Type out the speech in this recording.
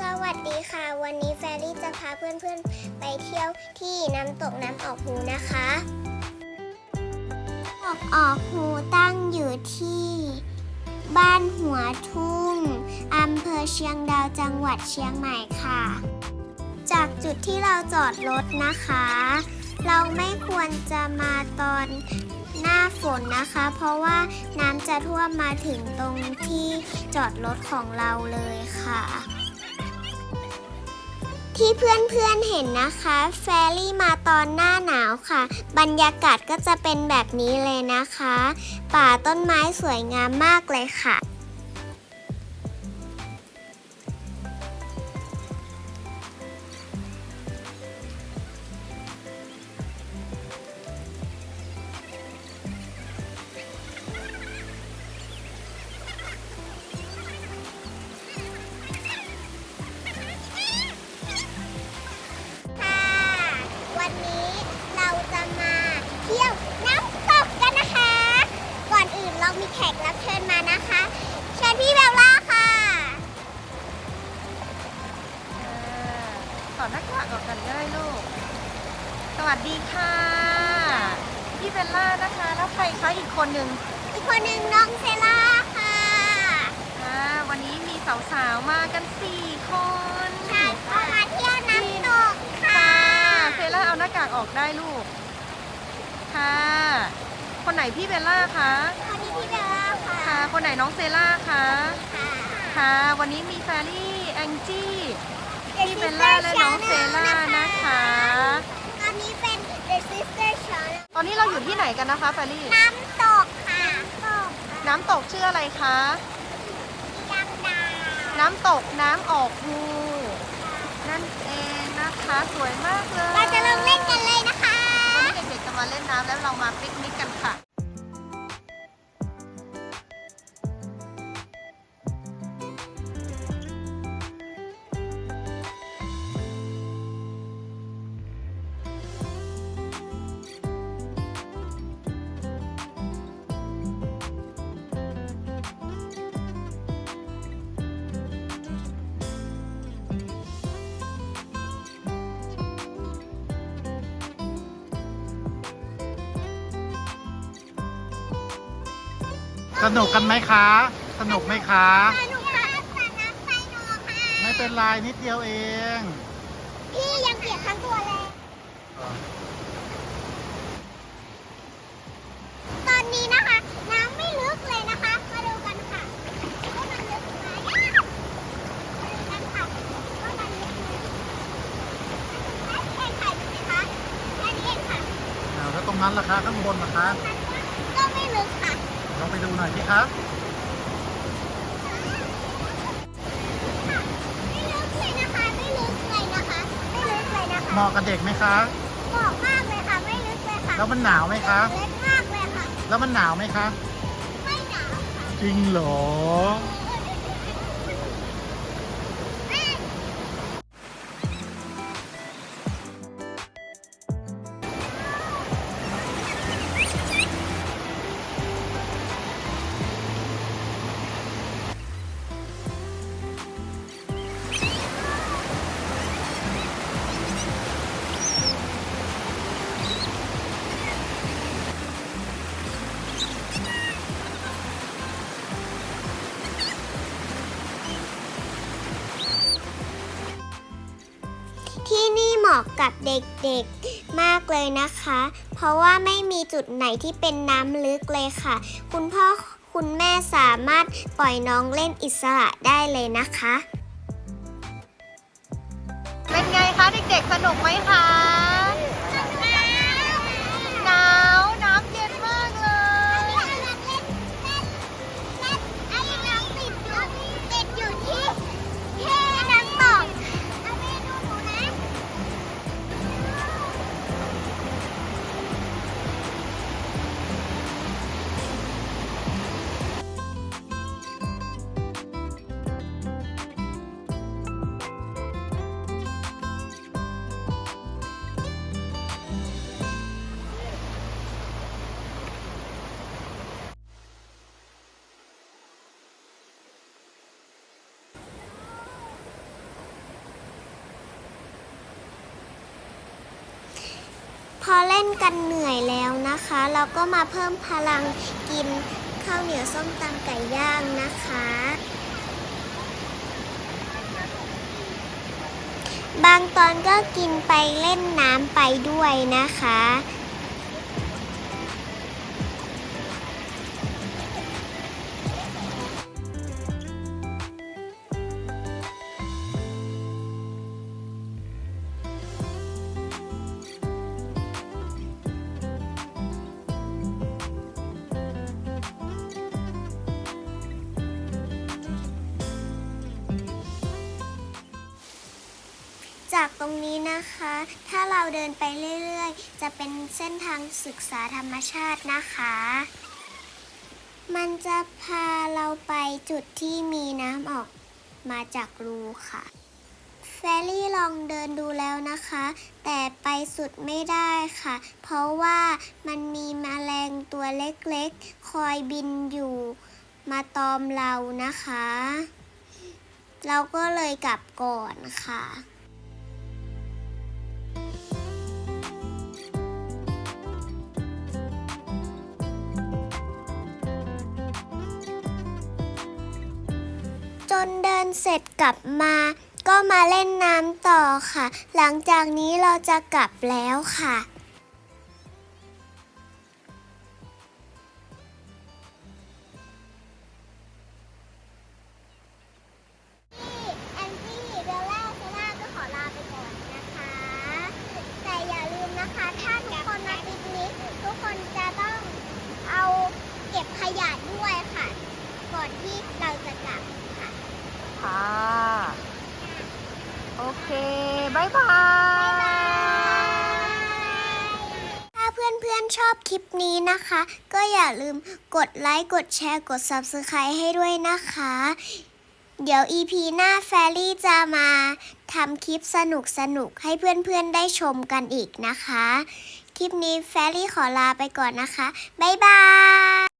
สวัสดีค่ะ วันนี้แฟรี่จะพาเพื่อนๆ ไปเที่ยวที่น้ำตกน้ำออกหูนะคะตกออกหูตั้งอยู่ที่ บ้านหัวทุ่งอำเภอเชียงดาวจังหวัดเชียงใหม่ค่ะ จากจุดที่เราจอดรถนะคะ เราไม่ควรจะมาตอนหน้าฝนนะคะ เพราะว่าน้ำจะท่วมมาถึงตรงที่จอดรถของเราเลยค่ะ ที่เพื่อนๆเห็นนะคะ แฟรี่มาตอนหน้าหนาวค่ะ บรรยากาศก็จะเป็นแบบนี้เลยนะคะ ป่าต้นไม้สวยงามมากเลยค่ะ เบลล่านะคะ แล้วใครคะอีกคนหนึ่งอีกคนหนึ่งน้องเซล่าค่ะ อ่าวันนี้มีสาวๆมากันสี่คนใช่ก็มาเที่ยวน้ำตกค่ะค่ะ เซล่าเอาหน้ากากออกได้ลูก ค่ะ คนไหนพี่เบลล่าคะ คนนี้พี่เบลล่าค่ะ ค่ะ คนไหนน้องเซล่าคะ ค่ะค่ะวันนี้มีแฟรี่แองจี้ พี่เบลล่าและน้องเซล่านะคะ ตอนนี้เป็น The Sister Channel ตอนนี้เราอยู่ที่ไหนกันนะคะแฟรี่ น้ำตกค่ะตกน้ำตกชื่ออะไรคะยังดาวน้ำตกน้ำออกหูนั่นเองนะคะสวยมากเลยเราจะลงเล่นกันเลยนะคะ วันนี้เด็กๆจะมาเล่นน้ำแล้วเรามาปิกนิก สนุกกันไหมคะ สนุกไหมคะสนุกค่ะสระน้ำไซโนค่ะไม่เป็นไรนิดเดียวเอง พี่ยังเปียกทั้งตัวเลย ตอนนี้นะคะ น้ำไม่ลึกเลยนะคะ มาดูกันค่ะว่ามันลึกไหมมาดูกันค่ะว่ามันลึกไหมแค่แค่ถ่ายดูสิคะแค่นี้เองค่ะ อ้าวแล้วตรงนั้นล่ะคะข้างบนล่ะคะ ก็ไม่ลึกค่ะล องไปดูหน่อยสิคะไม่ลึกเลยนะคะไม่ลึกเลยนะคะไม่ลึกเลยนะคะเหมาะกับเด็กไหมคะเหมาะมากเลยค่ะไม่ลึกเลยค่ะแล้วมันหนาวไหมคะเล็กมากเลยค่ะแล้วมันหนาวไหมคะไม่หนาวค่ะจริงเหรอ ที่นี่เหมาะกับเด็กๆมากเลยนะคะ เพราะว่าไม่มีจุดไหนที่เป็นน้ำลึกเลยค่ะ คุณพ่อคุณแม่สามารถปล่อยน้องเล่นอิสระได้เลยนะคะ เป็นไงคะเด็กๆ สนุกไหมคะ พอเล่นกันเหนื่อยแล้วนะคะ เราก็มาเพิ่มพลังกินข้าวเหนียวส้มตำไก่ย่างนะคะ บางตอนก็กินไปเล่นน้ำไปด้วยนะคะ จากตรงนี้นะคะ ถ้าเราเดินไปเรื่อยๆ จะเป็นเส้นทางศึกษาธรรมชาตินะคะ มันจะพาเราไปจุดที่มีน้ำออกมาจากรูค่ะแฟรี่ลองเดินดูแล้วนะคะ แต่ไปสุดไม่ได้ค่ะ เพราะว่ามันมีมแมลงตัวเล็กๆ คอยบินอยู่มาตอมเรานะคะ เราก็เลยกลับก่อนค่ะ นเดินเสร็จกลับมา ก็มาเล่นน้ำต่อค่ะ หลังจากนี้เราจะกลับแล้วค่ะ เคบายบาย ถ้าเพื่อนๆชอบคลิปนี้นะคะ ก็อย่าลืมกดไลค์กดแชร์กด Subscribe ให้ด้วยนะคะ เดี๋ยว EP หน้าแฟรี่จะมาทำคลิปสนุกๆให้เพื่อนๆได้ชมกันอีกนะคะ คลิปนี้แฟรี่ขอลาไปก่อนนะคะ บ๊ายบาย